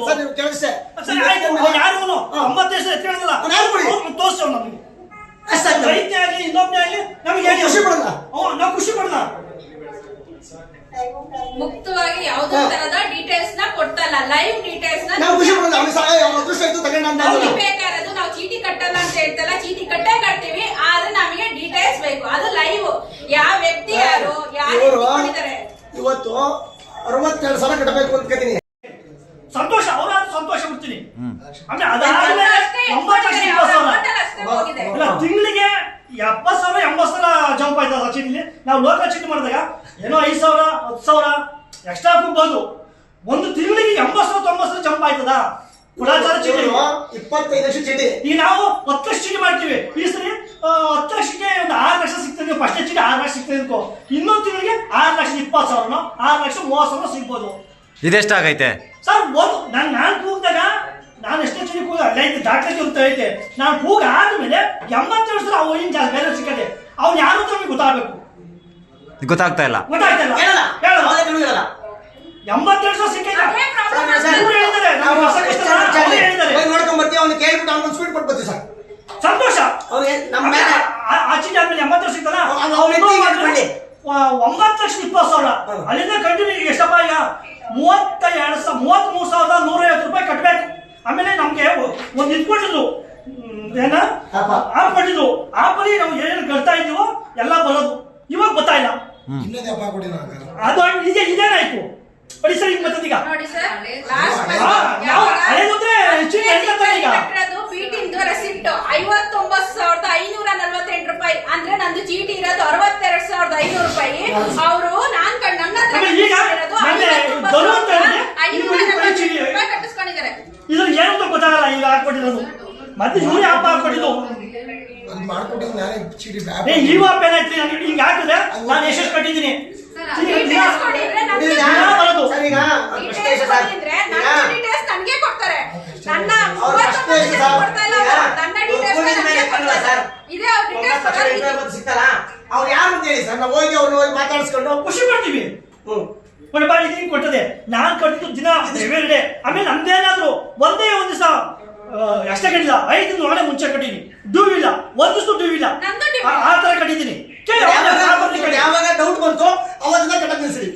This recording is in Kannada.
ಸರ್ ನೀವು ಕೇಳಿಸ್ತೆ. ಸರಿ ಆಯ್ತು. ಅವ್ನು ಯಾರು ಅವನು ಒಂಬತ್ತು ವರ್ಷ ಎತ್ಕೊಳ್ಳೋದಿಲ್ಲ ಅವ್ನು ಯಾರು ಬಿಡಿ? ತೋರಿಸ್ತೇವೆ ನಮಗೆ. ಅಷ್ಟಾಗ್ತದೆ. ರೈತನೇ ಆಗಲಿ ಇನ್ನೊಬ್ಬನೇ ಆಗಲಿ ನಮಗೆ ಹೇಳಿ ಖುಷಿ ಪಡಲ್ಲ? ಹ್ಞೂ ನಾವು ಖುಷಿ ಪಡಲ್ಲ ಮುಕ್ತವಾಗಿ ಯಾವುದೇ ಹಾ. ತರದ ಡೀಟೇಲ್ಸ್ನ ಕೊಡ್ತಲ್ಲ ಲೈವ್ ಡೀಟೇಲ್ಸ್ನ ನಾವು ಖುಷಿ ಪಡಲ್ಲ ಅವ್ನು ಸಹಾಯ ಅವ್ನ ಅದೃಷ್ಟ ಇತ್ತು ತಗೊಂಡ ಅಂತ ಅವ್ರಿಗೆ ಅಲ್ಲ. ಬೇಕಾಗಿರೋದು ನಾವು ಚೀಟಿ ಕಟ್ಟಲ್ಲ ಅಂತ ಹೇಳ್ತಲ್ಲ ಚೀಟಿ ಕಟ್ಟೇ ಕಟ್ತೀವಿ ಆದ್ರೆ ನಮಗೆ ಡೀಟೇಲ್ಸ್ ಬೇಕು. ಅದು ಲೈವ್ ಯಾವ ವ್ಯಕ್ತಿ ಯಾರು ಯಾರು ಇವರು ಇಟ್ಕೊಂಡಿದ್ದಾರೆ ಇವತ್ತು ಅರವತ್ತೆರಡು ಸಲ ಕಟ್ಟಬೇಕು ಅಂತ ಕತೀನಿ ಸಂತೋಷ ಅವರಾದ್ರೂ ಸಂತೋಷ ಬಿಡ್ತೀನಿ ಅಂದ್ರೆ ಅದಾದ್ಮೇಲೆ ಅಷ್ಟೇ ಒಂಬತ್ತು ಲಕ್ಷ ಅವ್ರ ಇಪ್ಪತ್ತು ಸಾವಿರ hotel ಅಷ್ಟೇ ಹೋಗಿದೆ ಇಲ್ಲ ತಿಂಗಳಿಗೆ ಎಪ್ಪತ್ತು ಸಾವಿರ ಎಂಬತ್ತು ಸಾವಿರ ಜಂಪ್ ಆಯ್ತದ ಇಲ್ಲಿ. ನಾವು ಲೋಕ ಚೀಟಿ ಮಾಡಿದಾಗ ಏನೋ ಐದು ಸಾವಿರ ಹತ್ತು ಸಾವಿರ ಎಕ್ಸ್ಟ್ರಾ ಕುಗ್ಬೋದು ಒಂದು ತಿಂಗಳಿಗೆ ಎಂಬತ್ತು ಸಾವಿರ ತೊಂಬತ್ತು ಸಾವಿರ ಜಂಪ್ ಆಯ್ತದ? ಕುಡಾಚಾರ ಚೀಟಿ ಇಪ್ಪತ್ತೈದು ಲಕ್ಷ ಚೀಟಿ. ಈಗ ನಾವು ಹತ್ತು ಲಕ್ಷ ಚೀಟಿ ಮಾಡ್ತೀವಿ. ಈ ಸರಿ ಹತ್ತು ಲಕ್ಷಕ್ಕೆ ಒಂದು ಆರು ಲಕ್ಷ ಸಿಗ್ತದೆ ಫಸ್ಟ್ ಚೀಟಿ ಆರು ಲಕ್ಷ ಸಿಗ್ತದೆ ಅನ್ಕೋ ಇನ್ನೊಂದು ತಿಂಗಳಿಗೆ ಆರು ಲಕ್ಷ ಇಪ್ಪತ್ತು ಸಾವಿರನೋ ಆರು ಲಕ್ಷ ಮೂವತ್ತು ಸಾವಿರ ಸಿಗ್ಬೋದು. ಇದೆಷ್ಟಾಗೈತೆ? ಸರ್ ಒಂದು ನಾನು ನಾನು ದಾಖಲೆ ಇರುತ್ತೆ ಐತೆ. ನಾನು ಕೂಗ ಆದ್ಮೇಲೆ ಎಂಬತ್ತು ವರ್ಷದ ಅವು ಏನು ಜಾಸ್ತಿ ಬೇರೆ ಸಿಕ್ಕದೆ. ಅವ್ನು ಯಾರು ಅಂತ ನಮಗೆ ಗೊತ್ತಾಗಬೇಕು. ಗೊತ್ತಾಗ್ತಾ ಇಲ್ಲ. ಹೇಳಲ್ಲ. ಇವ್ರು ಹೇಳಿದ್ದಾರೆ. ನಾವು ನಮ್ಗೆ ಹೊಸ ಕಷ್ಟ ಇಲ್ಲ, ಅವ್ರು ಹೇಳಿದ್ದಾರೆ. ನೋಡ್ಕೊಂಡ್ ಬರ್ತೀವಿ ಅವ್ನು ಕೇಳ್ಬಿಟ್ಟು ಅವ್ನು ಸ್ವೀಟ್ ಕೊಟ್ಟು ಬರ್ತೀವಿ ಸರ್. ಸಂತೋಷ. ನಮ್ಮ ಮೇಲೆ? ಆಚೆ ಆ ಆದ್ಮೇಲೆ ಎಂಬತ್ತು ಒಂಬತ್ತು ಲಕ್ಷ ಇಪ್ಪತ್ತು ಸಾವಿರ. ಅಲ್ಲಿಂದ ಕಂಟಿನ್ಯೂ ಎಷ್ಟಪ್ಪ ಈಗ? ಮೂವತ್ತ ಎರಡು ಸಾವಿರ ಮೂವತ್ತ್ ಮೂರು ಸಾವಿರದ ನೂರೈವತ್ತು ರೂಪಾಯಿ ಕಟ್ಟಬೇಕು ಆಮೇಲೆ ನಮ್ಗೆ ಒಂದು ಇದ್ಕೊಂಡಿದ್ರು ಏನ? ಆ ಆಪ್ ಕೊಟ್ಟಿದ್ರು. ಆಪಲ್ಲಿ ನಾವು ಏನೇನು ಕಳ್ತಾ ಇದೀವೋ ಎಲ್ಲ ಬರೋದು. ಇವಾಗ ಇನ್ನೊಂದು ಹಬ್ಬ ಕೊಡಿ ಅದು ಇದೇ ಇದೇನಾಯ್ತು? ಬಡಿ ಸರ್ ಈಗ ನೋಡಿ ಸರ್ ಲಾಸ್ಟ್ ನಾವು ಈಗ. ಬೀಟಿಂದು ಐವತ್ತೊಂಬತ್ತು ಸಾವಿರದ ಐನೂರ ನಲ್ವತ್ತೆಂಟು ರೂಪಾಯಿ. ಅಂದ್ರೆ ನಂದು ಚೀಟಿ ಇರೋದು ಅರವತ್ತೆರಡು ಸಾವಿರದ ಐನೂರು ರೂಪಾಯಿ. ಅವರು ನಾನ್ ಕಣ್ ನನ್ನ ಹತ್ರ ಆಮೇಲೆ ಈಗ ಕಟ್ಟಿಸಿರೋದು ಮೊನ್ನೆ ಐವತ್ತೊಂಬತ್ತು ಧನು ಅಂತ ಸಾವಿರದ ಹೇಳಿದೆ, ಐನೂರ ಇದು ಬರೀ ನಲ್ವತ್ತೆಂಟು ಚೀಟಿ. ರೂಪಾಯಿ ಕಟ್ಟಿಸ್ಕೊಂಡಿದ್ದಾರೆ ಇದ್ರ ಏನು ಅಂತ ಗೊತ್ತಾಗಲ್ಲ ಹಾಕೊಟ್ಟಿರೋದು ಮತ್ತೆ ಇವ್ರು ಯಾಪ ಹಾಕೊಂಡಿದ್ದು ಅದು ಮಾಡ್ಕೊಟ್ಟಿದ್ದು ನಾನೇ ಚೀಟಿ ಏ ನಾನು ಹಿಂಗೆ ಹಾಕಿದೆ ನಾನು ಕಟ್ಟಿದ್ದೀನಿ. ಅವ್ರು ಯಾರು ಅಂತ ಹೇಳಿ ಸರ್? ನಾವು ಹೋಗಿ ಅವ್ರನ್ನ ಹೋಗಿ ಮಾತಾಡಿಸ್ಕೊಂಡು ಖುಷಿ ಪಡ್ತೀವಿ. ಹ್ಮ್. ಒಂದು ಬಾರಿ ಕೊಟ್ಟದೆ. ನಾನು ಕಟ್ಟಿದ್ದು ದಿನ ಎವ್ರಿ ಡೇ ಆಮೇಲೆ ನಮ್ದೇನಾದ್ರು ಒಂದೇ ಒಂದು ದಿವಸ ಎಷ್ಟೇ ಕಟ್ಟಿಲ್ಲ. ಐದು ತಿಂಗಳು ಒಳಗೆ ಮುಂಚೆ ಕಟ್ಟಿನಿ ಡ್ಯೂ ಇಲ್ಲ ಒಂದಿಷ್ಟು ಡೂ ಡ್ಯೂ ಇಲ್ಲ ನಂದು ಆ- ಆ ತರ ಕಟ್ಟಿದ್ದೀನಿ. ಯಾವಾಗ ಡೌಟ್ ಬಂತು ಅವತ್ತಿಂದ ಕಟ್ಟಕ್ ನಿಲ್ಸಿಡಿ